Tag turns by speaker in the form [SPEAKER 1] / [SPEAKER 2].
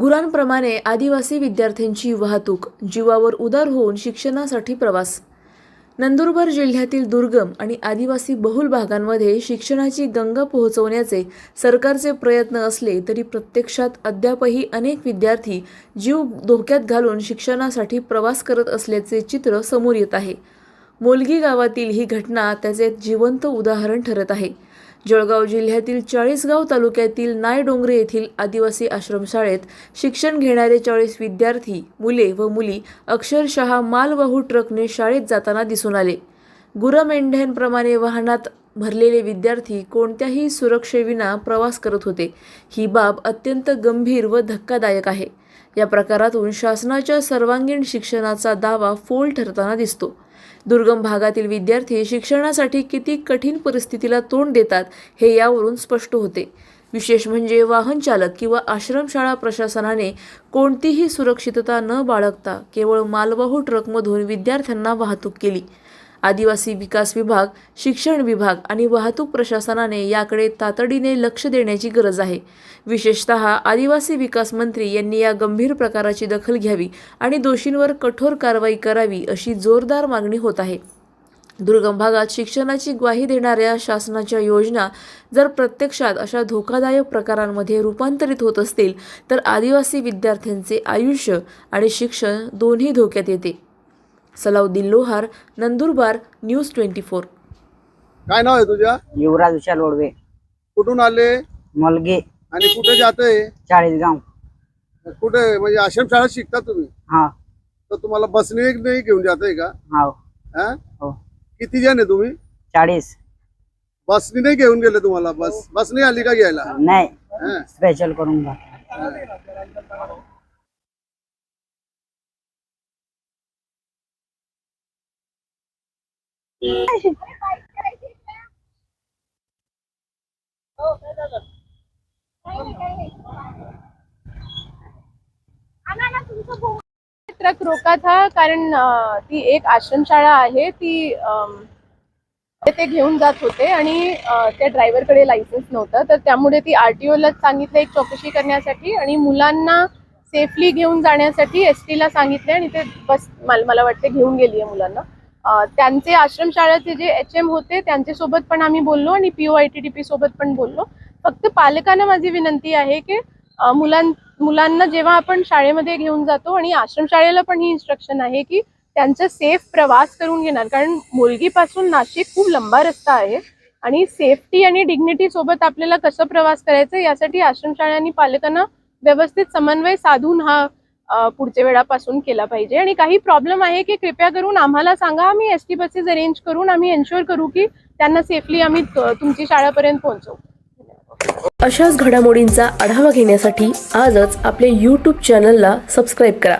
[SPEAKER 1] गुरांप्रमाणे आदिवासी विद्यार्थ्यांची वाहतूक जीवावर उदार होऊन शिक्षणासाठी प्रवास. नंदुरबार जिल्ह्यातील दुर्गम आणि आदिवासी बहुल भागांमध्ये शिक्षणाची गंगा पोहोचवण्याचे सरकारचे प्रयत्न असले तरी प्रत्यक्षात अद्यापही अनेक विद्यार्थी जीव धोक्यात घालून शिक्षणासाठी प्रवास करत असल्याचे चित्र समोर येत आहे. मोलगी गावातील ही घटना त्याचे जिवंत उदाहरण ठरत आहे. जळगाव जिल्ह्यातील चाळीसगाव तालुक्यातील नायडोंगरे येथील आदिवासी आश्रमशाळेत शिक्षण घेणारे चाळीस विद्यार्थी मुले व मुली अक्षरशः मालवाहू ट्रकने शाळेत जाताना दिसून आले. गुरमेंढ्यांप्रमाणे वाहनात भरलेले विद्यार्थी कोणत्याही सुरक्षेविना प्रवास करत होते. ही बाब अत्यंत गंभीर व धक्कादायक आहे. या प्रकारातून शासनाच्या सर्वांगीण शिक्षणाचा दावा फोल ठरताना दिसतो. दुर्गम भागातील विद्यार्थी शिक्षणासाठी किती कठीण परिस्थितीला तोंड देतात हे यावरून स्पष्ट होते. विशेष म्हणजे वाहन चालक किंवा आश्रमशाळा प्रशासनाने कोणतीही सुरक्षितता न बाळगता केवळ मालवाहू ट्रकमधून विद्यार्थ्यांना वाहतूक केली. आदिवासी विकास विभाग शिक्षण विभाग आणि वाहतूक प्रशासनाने याकडे तातडीने लक्ष देण्याची गरज आहे. विशेषतः आदिवासी विकास मंत्री यांनी या गंभीर प्रकाराची दखल घ्यावी आणि दोषींवर कठोर कारवाई करावी अशी जोरदार मागणी होत आहे. दुर्गम भागात शिक्षणाची ग्वाही देणाऱ्या शासनाच्या योजना जर प्रत्यक्षात अशा धोकादायक प्रकारांमध्ये रूपांतरित होत असतील तर आदिवासी विद्यार्थ्यांचे आयुष्य आणि शिक्षण दोन्ही धोक्यात येते. Salauddin Lohar Nandurbar news twenty four.
[SPEAKER 2] काय नाव आहे तुझ्या?
[SPEAKER 3] युवराज विशाल ओडवे
[SPEAKER 2] कुठून आले?
[SPEAKER 3] मलगे.
[SPEAKER 2] आणि कुठे जाते
[SPEAKER 3] चाळीसगाव.
[SPEAKER 2] कुठे? म्हणजे आश्रमशाळेत शिकता तुम्ही?
[SPEAKER 3] हा.
[SPEAKER 2] तर तुम्हाला बसने नाही घेऊन जाते का?
[SPEAKER 3] हा.
[SPEAKER 2] हा?
[SPEAKER 3] हो.
[SPEAKER 2] किती जण आहे तुम्ही?
[SPEAKER 3] चाळीस.
[SPEAKER 2] बसने नाही घेऊन गेले तुम्हाला? बस बस नाही आली का घ्यायला?
[SPEAKER 3] नाही.
[SPEAKER 2] हा?
[SPEAKER 3] स्पेशल करून घ्या.
[SPEAKER 4] ट्रक रोका था कारण ती एक आश्रमशाळा आहे ती ते घेऊन जात होते आणि त्या ड्रायव्हरकडे लायसन्स नव्हतं. तर त्यामुळे ती आर टी आरटीओलाच सांगितलं एक चौकशी करण्यासाठी आणि मुलांना सेफली घेऊन जाण्यासाठी एस टीला सांगितले आणि ते बस मला वाटते घेऊन गेली आहे मुलांना. त्यांचे आश्रमशाळेचे जे एच एम होते त्यांच्यासोबत पण आम्ही बोललो आणि P O I T D P सोबत पण बोललो. फक्त पालकांना माझी विनंती आहे की मुलां मुलांना जेव्हा आपण शाळेमध्ये घेऊन जातो आणि आश्रमशाळेला पण ही इन्स्ट्रक्शन आहे की त्यांचा सेफ प्रवास करून घेणार. कारण मुलगीपासून नाशिक खूप लंबा रस्ता आहे आणि सेफ्टी आणि डिग्निटी सोबत आपल्याला कसं प्रवास करायचं यासाठी आश्रमशाळा आणि पालकांना व्यवस्थित समन्वय साधून हा पुढच्या वेळापासून केला पाहिजे. आणि काही प्रॉब्लेम आहे की कृपया करून आम्हाला सांगा आम्ही एस टी बसेस अरेंज करून आम्ही एन्शुअर करू की त्यांना सेफली आम्ही तुमची शाळापर्यंत पोहोचवू.
[SPEAKER 1] अशाच घडामोडींचा आढावा घेण्यासाठी आजच आपल्या यूट्यूब चॅनलला सबस्क्राईब करा.